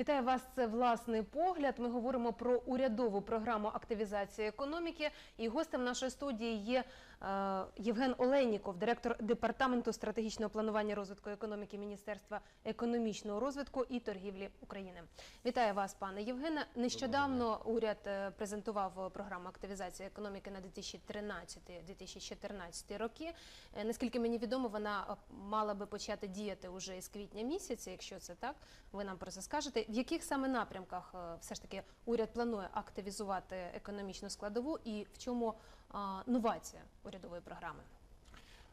Вітаю вас. Це власний погляд. Ми говоримо про урядову програму активізації економіки. І гостем нашої студії є Євген Олейніков, директор департаменту стратегічного планування розвитку економіки Міністерства економічного розвитку і торгівлі України. Вітаю вас, пане Євгене. Нещодавно уряд е, презентував програму активізації економіки на 2013-2014 роки. Е, Наскільки мені відомо, вона е, мала би почати діяти уже із квітня місяця. Якщо це так, ви нам про це скажете. В яких саме напрямках е, все ж таки уряд планує активізувати економічну складову і в чому новація урядової програми?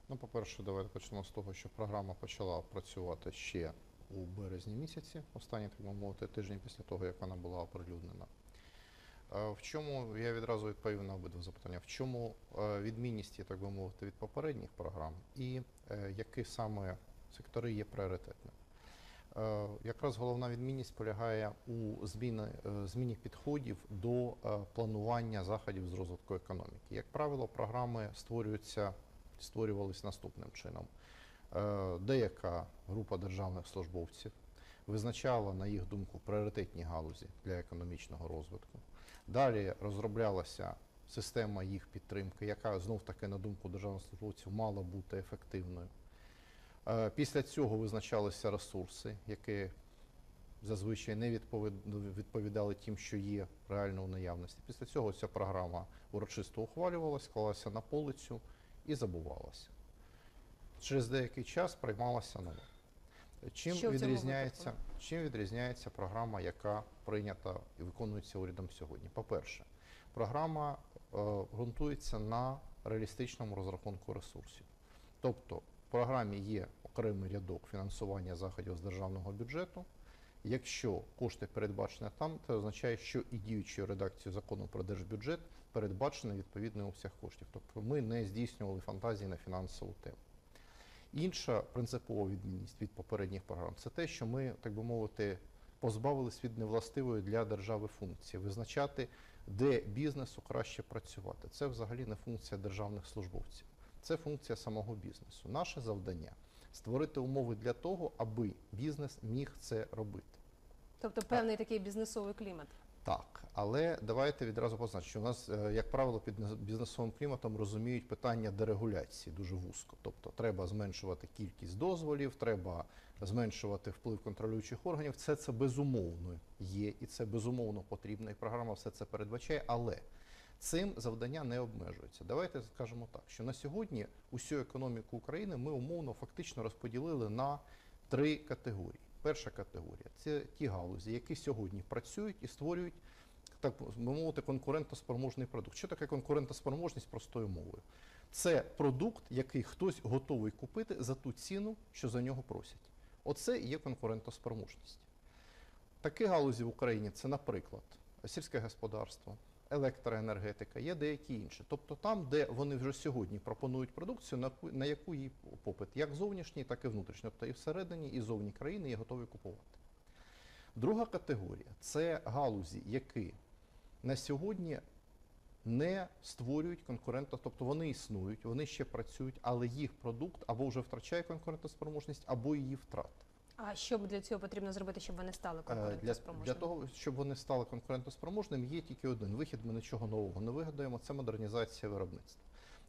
Ну, по-перше, давайте почнемо з того, що програма почала працювати ще у березні місяці, останні, так би мовити, тиждень після того, як вона була оприлюднена. Е, В чому я відразу відповів на обидва запитання? В чому е, відмінність, так би мовити, від попередніх програм, і е, які саме сектори є пріоритетними? Е, Якраз головна відмінність полягає у зміни, е, зміні підходів до е, планування заходів з розвитку економіки. Як правило, програми створюються, створювались наступним чином. Деяка група державних службовців визначала, на їх думку, пріоритетні галузі для економічного розвитку. Далі розроблялася система їх підтримки, яка знов таки, на думку державних службовців, мала бути ефективною. Після цього визначалися ресурси, які зазвичай не відповід- відповідали тим, що є реально у наявності. Після цього ця програма урочисто ухвалювалася, клалася на полицю і забувалася. Через деякий час приймалася нова. Чим Що відрізняється, чим відрізняється програма, яка прийнята і виконується урядом сьогодні? По-перше, програма е, ґрунтується на реалістичному розрахунку ресурсів. Тобто в програмі є окремий рядок фінансування заходів з державного бюджету. Якщо кошти передбачені там, це означає, що і діючою редакцією закону про держбюджет передбачений відповідний обсяг коштів. Тобто ми не здійснювали фантазії на фінансову тему. Інша принципова відмінність від попередніх програм це те, що ми, так би мовити, позбавились від невластивої для держави функції визначати, де бізнесу краще працювати. Це взагалі не функція державних службовців, це функція самого бізнесу. Наше завдання створити умови для того, аби бізнес міг це робити. Тобто певний такий бізнесовий клімат. Так, але давайте відразу позначимо, що у нас, е, як правило, під бізнесовим кліматом розуміють питання дерегуляції дуже вузько. Тобто треба зменшувати кількість дозволів, треба зменшувати вплив контролюючих органів. Це це безумовно є, і це безумовно потрібно, і програма все це передбачає. Але цим завдання не обмежується. Давайте скажемо так, що на сьогодні усю економіку України ми умовно фактично розподілили на три категорії. Перша категорія це ті галузі, які сьогодні працюють і створюють так би мовити конкурентоспроможний продукт. Що таке конкурентоспроможність простою мовою? Це продукт, який хтось готовий купити за ту ціну, що за нього просять. Оце і є конкурентоспроможність. Такі галузі в Україні це, наприклад, сільське господарство, електроенергетика, є деякі інші. Тобто там, де вони вже сьогодні пропонують продукцію, на ку- на яку її попит, як зовнішній, так і внутрішній. Тобто і всередині, і зовні країни є готові купувати. Друга категорія це галузі, які на сьогодні не створюють конкурента, тобто вони існують, вони ще працюють, але їх продукт або вже втрачає конкурентоспроможність, або її втратив. А що для цього потрібно зробити, щоб вони стали Е, Для, для того, щоб вони стали конкурентоспроможними, є тільки один вихід. Ми нічого нового не вигадаємо. Це модернізація виробництва.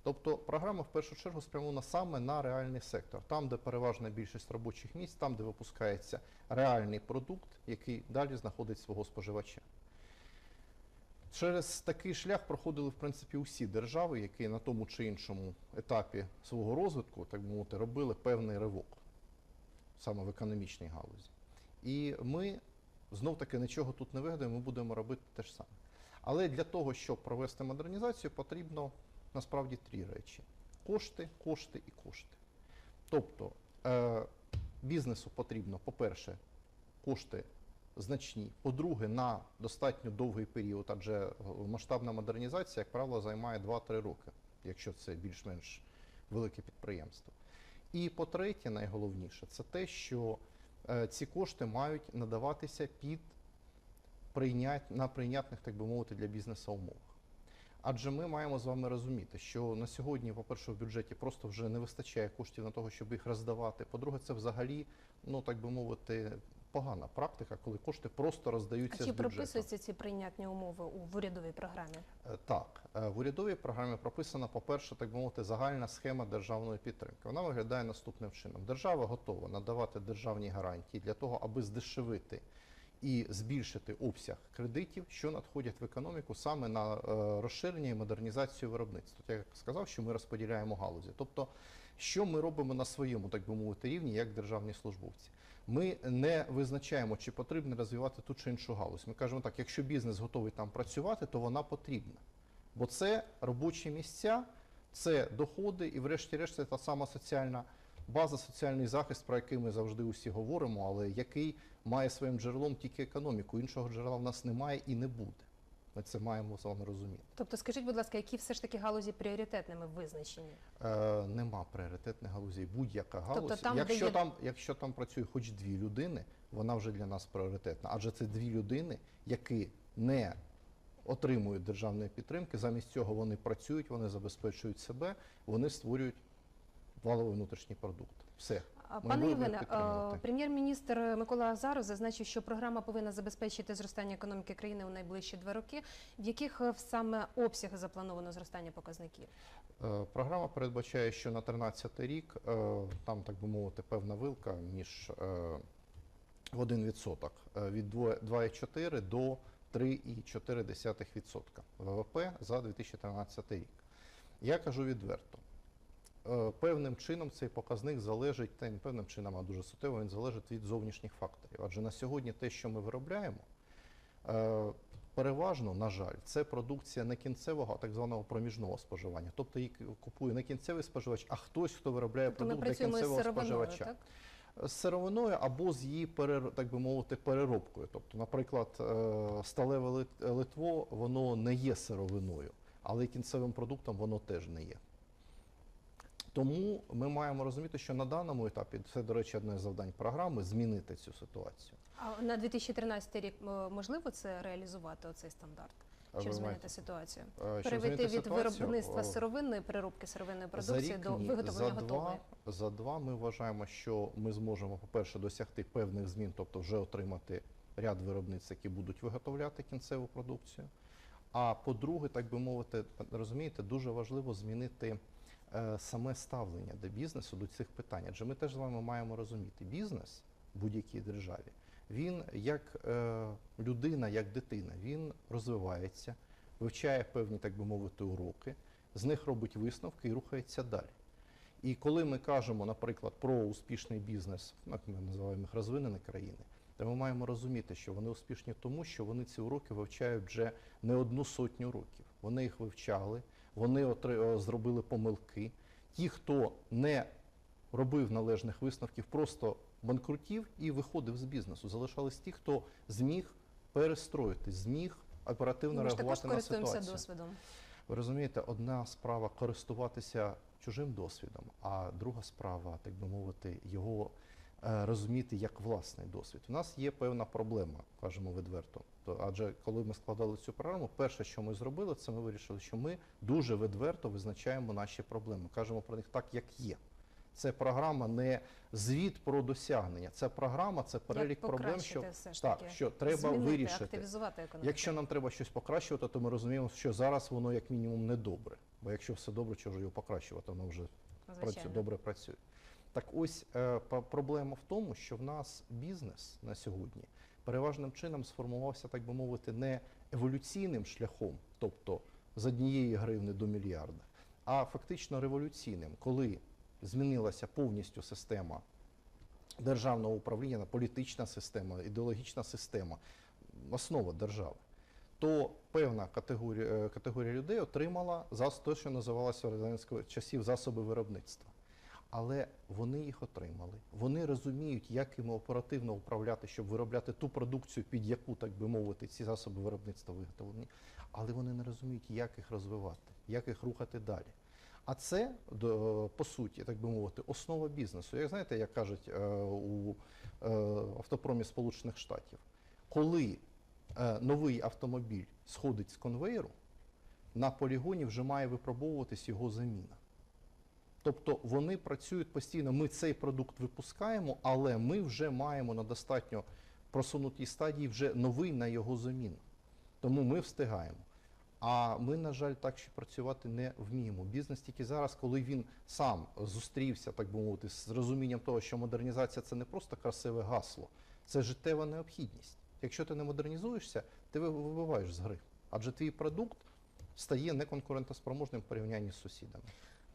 Тобто програма в першу чергу спрямована саме на реальний сектор, там, де переважна більшість робочих місць, там, де випускається реальний продукт, який далі знаходить свого споживача. Через такий шлях проходили в принципі усі держави, які на тому чи іншому етапі свого розвитку, так би мовити, робили певний ривок саме в економічній галузі. І ми знов таки нічого тут не вигадаємо, ми будемо робити те ж саме. Але для того, щоб провести модернізацію, потрібно насправді три речі: кошти, кошти і кошти. Тобто е, бізнесу потрібно, по-перше, кошти значні. По-друге, на достатньо довгий період, адже масштабна модернізація, як правило, займає 2-3 роки, якщо це більш-менш велике підприємство. І по-третє, найголовніше, це те, що е, ці кошти мають надаватися під прийнять, на прийнятних, так би мовити, для бізнесу умовах. Адже ми маємо з вами розуміти, що на сьогодні, по-перше, в бюджеті просто вже не вистачає коштів на того, щоб їх роздавати. По-друге, це взагалі, ну так би мовити, погана практика, коли кошти просто роздаються А чи бюджету. прописуються ці прийнятні умови у урядовій програмі? Е, Так, е, в урядовій програмі прописана, по-перше, так би мовити, загальна схема державної підтримки. Вона виглядає наступним чином: держава готова надавати державні гарантії для того, аби здешевити і збільшити обсяг кредитів, що надходять в економіку саме на е, розширення і модернізацію виробництва. Я сказав, що ми розподіляємо галузі. Тобто, що ми робимо на своєму, так би мовити, рівні, як державні службовці. Ми не визначаємо, чи потрібно розвивати ту чи іншу галузь. Ми кажемо так, якщо бізнес готовий там працювати, то вона потрібна. Бо це робочі місця, це доходи, і, врешті-решт, це та сама соціальна база, соціальний захист, про який ми завжди усі говоримо, але який має своїм джерелом тільки економіку. Іншого джерела в нас немає і не буде. Ми це маємо з вами розуміти. Тобто, скажіть, будь ласка, які все ж таки галузі пріоритетними визначені? Е, нема пріоритетних галузей. Будь-яка галузь. Тобто там, якщо, є- там, якщо там працює хоч дві людини, вона вже для нас пріоритетна. Адже це дві людини, які не отримують державної підтримки. Замість цього вони працюють, вони забезпечують себе, вони створюють валовий внутрішній продукт. Все. Пане Євгене, прем'єр-міністр Микола Азаров зазначив, що програма повинна забезпечити зростання економіки країни у найближчі два роки. В яких е, саме обсягах заплановано зростання показників? Е, Програма передбачає, що на 13 рік е, там, так би мовити, певна вилка між в 1% е, від 2 2,4 до 3,4% ВВП за 2013 рік. Я кажу відверто. Е, Певним чином цей показник залежить, та не певним чином, а дуже суттєво, він залежить від зовнішніх факторів. Адже на сьогодні те, що ми виробляємо, е, переважно, на жаль, це продукція не кінцевого, а так званого проміжного споживання. Тобто її купує не кінцевий споживач, а хтось, хто виробляє Тобто продукт для кінцевого споживача. так? З сировиною або з її так би мовити, переробкою. Тобто, наприклад, е, сталеве литво воно не є сировиною, але кінцевим продуктом воно теж не є. Тому ми маємо розуміти, що на даному етапі це, до речі, одне з завдань програми змінити цю ситуацію. А на 2013 рік можливо це реалізувати оцей стандарт? Щоб змінити маєте- ситуацію? Перевести від ситуацію, виробництва сировинної переробки сировинної продукції рік до виготовлення за готової. Два, за два ми вважаємо, що ми зможемо, по-перше, досягти певних змін, тобто вже отримати ряд виробництв, які будуть виготовляти кінцеву продукцію. А по-друге, так би мовити, розумієте, дуже важливо змінити саме ставлення до бізнесу до цих питань. Адже ми теж з вами маємо розуміти, бізнес в будь-якій державі, він як е, людина, як дитина, він розвивається, вивчає певні, так би мовити, уроки, з них робить висновки і рухається далі. І коли ми кажемо, наприклад, про успішний бізнес, як ми називаємо їх розвинені країни, то ми маємо розуміти, що вони успішні тому, що вони ці уроки вивчають вже не одну сотню років. Вони їх вивчали, вони отри- зробили помилки. Ті, хто не робив належних висновків, просто банкрутів і виходив з бізнесу. Залишались ті, хто зміг перестроїтись, зміг оперативно Ми реагувати на ситуацію. досвідом. Ви розумієте, одна справа користуватися чужим досвідом, а друга справа, так би мовити, його розуміти як власний досвід. У нас є певна проблема, кажемо відверто. То, адже коли ми складали цю програму, перше, що ми зробили, це ми вирішили, що ми дуже відверто визначаємо наші проблеми, кажемо про них так, як є. Це програма не звіт про досягнення. Це програма, це перелік проблем, що все ж так, таки? що треба Змінити, вирішити. активізувати економіку. Якщо нам треба щось покращувати, то ми розуміємо, що зараз воно як мінімум не добре. Бо якщо все добре, чого ж його покращувати, воно вже працює, добре працює. Так ось е, проблема в тому, що в нас бізнес на сьогодні переважним чином сформувався, так би мовити, не еволюційним шляхом, тобто з однієї гривни до мільярда, а фактично революційним, коли змінилася повністю система державного управління, політична система, ідеологічна система, основа держави, то певна категорія, е, категорія людей отримала за те, що називалося в радянських часів засоби виробництва. Але вони їх отримали. Вони розуміють, як їм оперативно управляти, щоб виробляти ту продукцію, під яку, так би мовити, ці засоби виробництва виготовлені. Але вони не розуміють, як їх розвивати, як їх рухати далі. А це по суті, так би мовити, основа бізнесу. Як знаєте, як кажуть е, у е, автопромі Сполучених Штатів, коли е, новий автомобіль сходить з конвейеру, на полігоні вже має випробовуватись його заміна. Тобто вони працюють постійно. Ми цей продукт випускаємо, але ми вже маємо на достатньо просунутій стадії вже новий на його заміну. Тому ми встигаємо. А ми, на жаль, так ще працювати не вміємо. Бізнес тільки зараз, коли він сам зустрівся, так би мовити, з розумінням того, що модернізація це не просто красиве гасло, це життєва необхідність. Якщо ти не модернізуєшся, ти вибиваєш з гри. Адже твій продукт стає неконкурентоспроможним в порівнянні з сусідами.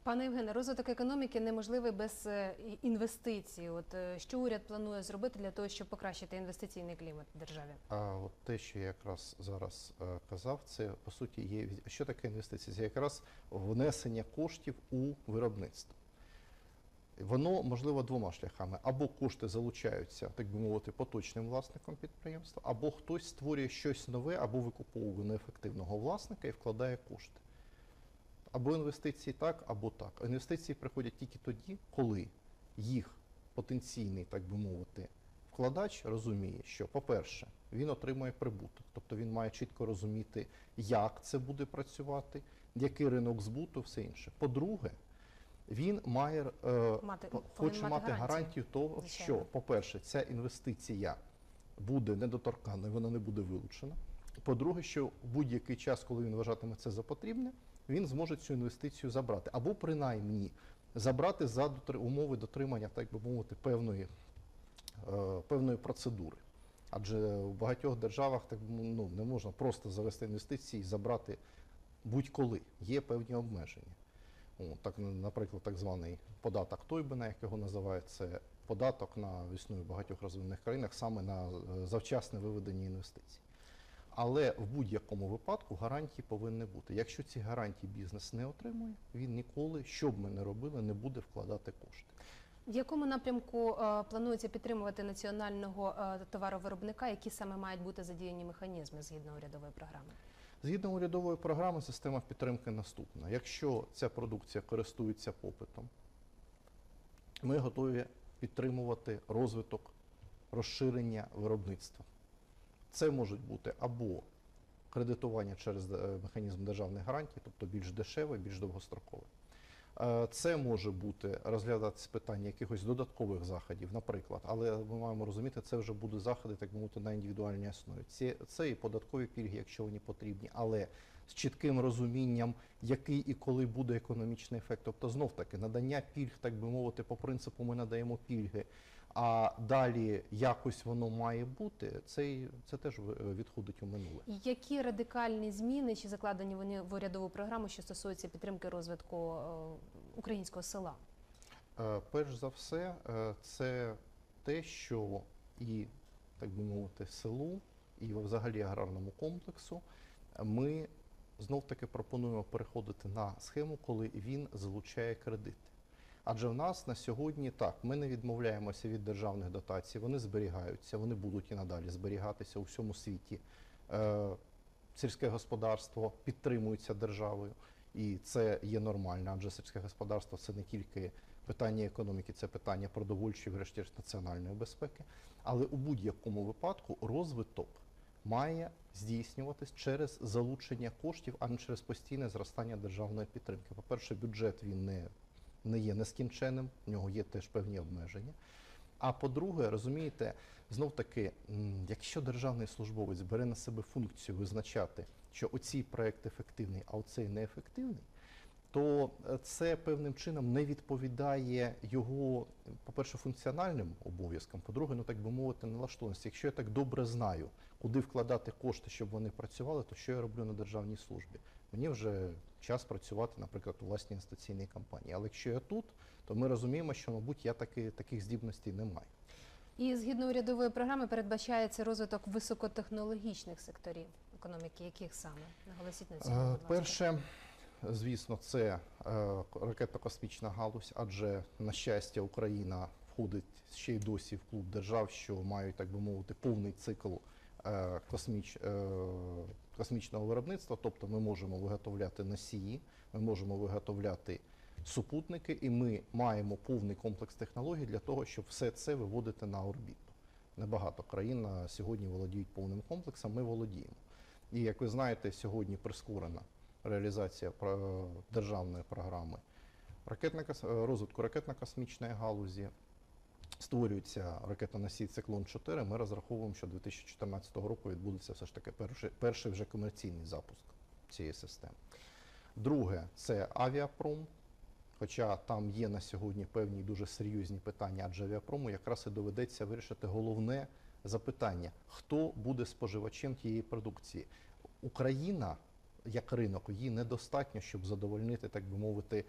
Пане Євгене, розвиток економіки неможливий без е, інвестицій. От е, що уряд планує зробити для того, щоб покращити інвестиційний клімат в державі? А от те, що я якраз зараз е, казав, це по суті є що таке інвестиції? Це якраз внесення коштів у виробництво. Воно можливо двома шляхами: або кошти залучаються, так би мовити, поточним власником підприємства, або хтось створює щось нове, або викуповує неефективного власника і вкладає кошти. Або інвестиції так, або так. Інвестиції приходять тільки тоді, коли їх потенційний, так би мовити, вкладач розуміє, що, по-перше, він отримує прибуток, тобто він має чітко розуміти, як це буде працювати, який ринок збуту, все інше. По-друге, він має е, Мати- хоче мати гарантію. гарантію того, Звичайно. що, по-перше, ця інвестиція буде недоторканою, вона не буде вилучена. По-друге, що в будь-який час, коли він вважатиме це за потрібне, він зможе цю інвестицію забрати. Або принаймні забрати за умови дотримання, так би мовити, певної, е, певної процедури. Адже в багатьох державах так ну, не можна просто завести інвестиції і забрати будь-коли. Є певні обмеження. О, так, наприклад, так званий податок Тойбена, як його називають, це податок на існує в багатьох розвинених країнах саме на е, завчасне виведення інвестицій. Але в будь-якому випадку гарантії повинні бути. Якщо ці гарантії бізнес не отримує, він ніколи, що б ми не робили, не буде вкладати кошти. В якому напрямку е, планується підтримувати національного е, товаровиробника, які саме мають бути задіяні механізми згідно урядової програми? Згідно урядової програми, система підтримки наступна. Якщо ця продукція користується попитом, ми готові підтримувати розвиток розширення виробництва. Це можуть бути або кредитування через е, механізм державних гарантій, тобто більш дешеве, більш довгострокове. Е, Це може бути розглядатися питання якихось додаткових заходів, наприклад, але ми маємо розуміти, це вже будуть заходи, так би мовити, на індивідуальній основі. Це, це і податкові пільги, якщо вони потрібні, але з чітким розумінням, який і коли буде економічний ефект. Тобто, знов таки надання пільг, так би мовити, по принципу ми надаємо пільги, а далі якось воно має бути. Це, це теж е, відходить у минуле. Які радикальні зміни чи закладені вони в урядову програму, що стосуються підтримки розвитку е, українського села? Е, Перш за все, це те, що і, так би мовити, селу, і взагалі аграрному комплексу ми знов таки пропонуємо переходити на схему, коли він залучає кредити. Адже в нас на сьогодні так, ми не відмовляємося від державних дотацій, вони зберігаються, вони будуть і надалі зберігатися у всьому світі. Е, Сільське господарство підтримується державою, і це є нормально, адже сільське господарство це не тільки питання економіки, це питання продовольчої, врешті-решт, національної безпеки. Але у будь-якому випадку розвиток має здійснюватись через залучення коштів, а не через постійне зростання державної підтримки. По-перше, бюджет він не, не є нескінченним, в нього є теж певні обмеження. А по-друге, розумієте, знов таки, якщо державний службовець бере на себе функцію визначати, що оцій проект ефективний, а оцей неефективний, то е, це певним чином не відповідає його, по-перше, функціональним обов'язкам, по-друге, ну так би мовити, налаштованості. Якщо я так добре знаю, куди вкладати кошти, щоб вони працювали, то що я роблю на державній службі? Мені вже час працювати, наприклад, у власній інвестиційній компанії. Але якщо я тут, то ми розуміємо, що, мабуть, я таки, таких здібностей не маю. І згідно урядової програми передбачається розвиток високотехнологічних секторів економіки, яких саме наголосіть на цьому. Е. Перше, звісно, це е, ракетно-космічна галузь, адже, на щастя, Україна входить ще й досі в клуб держав, що мають, так би мовити, повний цикл косміч, е, космічного виробництва. Тобто ми можемо виготовляти носії, ми можемо виготовляти супутники, і ми маємо повний комплекс технологій для того, щоб все це виводити на орбіту. Небагато країн сьогодні володіють повним комплексом, ми володіємо. І як ви знаєте, сьогодні прискорена реалізація про- державної програми е, розвитку ракетно-космічної галузі. Створюється ракетоносій циклон 4, ми розраховуємо, що 2014 року відбудеться все ж таки перший, перший вже комерційний запуск цієї системи. Друге це авіапром. Хоча там є на сьогодні певні дуже серйозні питання, адже авіапрому якраз і доведеться вирішити головне запитання: хто буде споживачем тієї продукції? Україна як ринок її недостатньо, щоб задовольнити, так би мовити,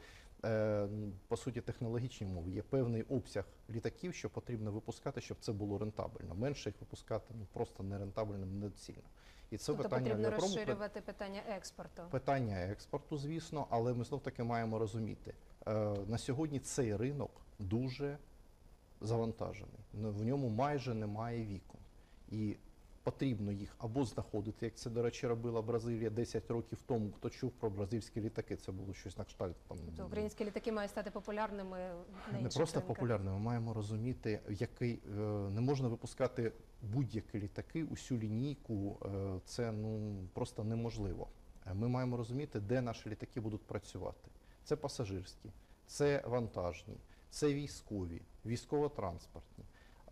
по суті, технологічні мови. Є певний обсяг літаків, що потрібно випускати, щоб це було рентабельно. Менше їх випускати ну просто нерентабельно, недоцільно. І це Тобто питання потрібно авіапрому розширювати питання експорту. питання експорту, звісно, але ми знов таки маємо розуміти, е, на сьогодні цей ринок дуже завантажений. В ньому майже немає віку. І потрібно їх або знаходити, як це, до речі, робила Бразилія 10 років тому. Хто чув про бразильські літаки, це було щось на кшталт там. Тобто українські літаки мають стати популярними на Не просто ринках. популярними, ми маємо розуміти, який е, не можна випускати будь-які літаки, усю лінійку. е, Це ну просто неможливо. Е, Ми маємо розуміти, де наші літаки будуть працювати. Це пасажирські, це вантажні, це військові, військово-транспортні.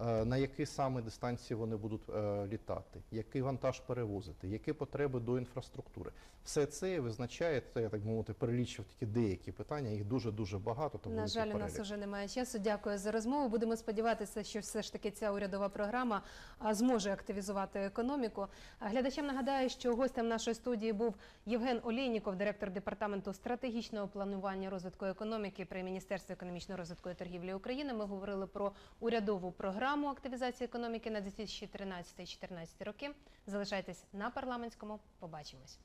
Е, На які саме дистанції вони будуть е, літати, який вантаж перевозити, які потреби до інфраструктури. Все це визначає, це я так мовити, перелічив тільки деякі питання, їх дуже дуже багато. то На жаль, у нас вже немає часу. Дякую за розмову. Будемо сподіватися, що все ж таки ця урядова програма зможе активізувати економіку. Глядачам нагадаю, що гостем нашої студії був Євген Олєйніков, директор департаменту стратегічного планування розвитку економіки при Міністерстві економічного розвитку і торгівлі України. Ми говорили про урядову програму активізації економіки на 2013-2014 роки. Залишайтесь на парламентському. Побачимось.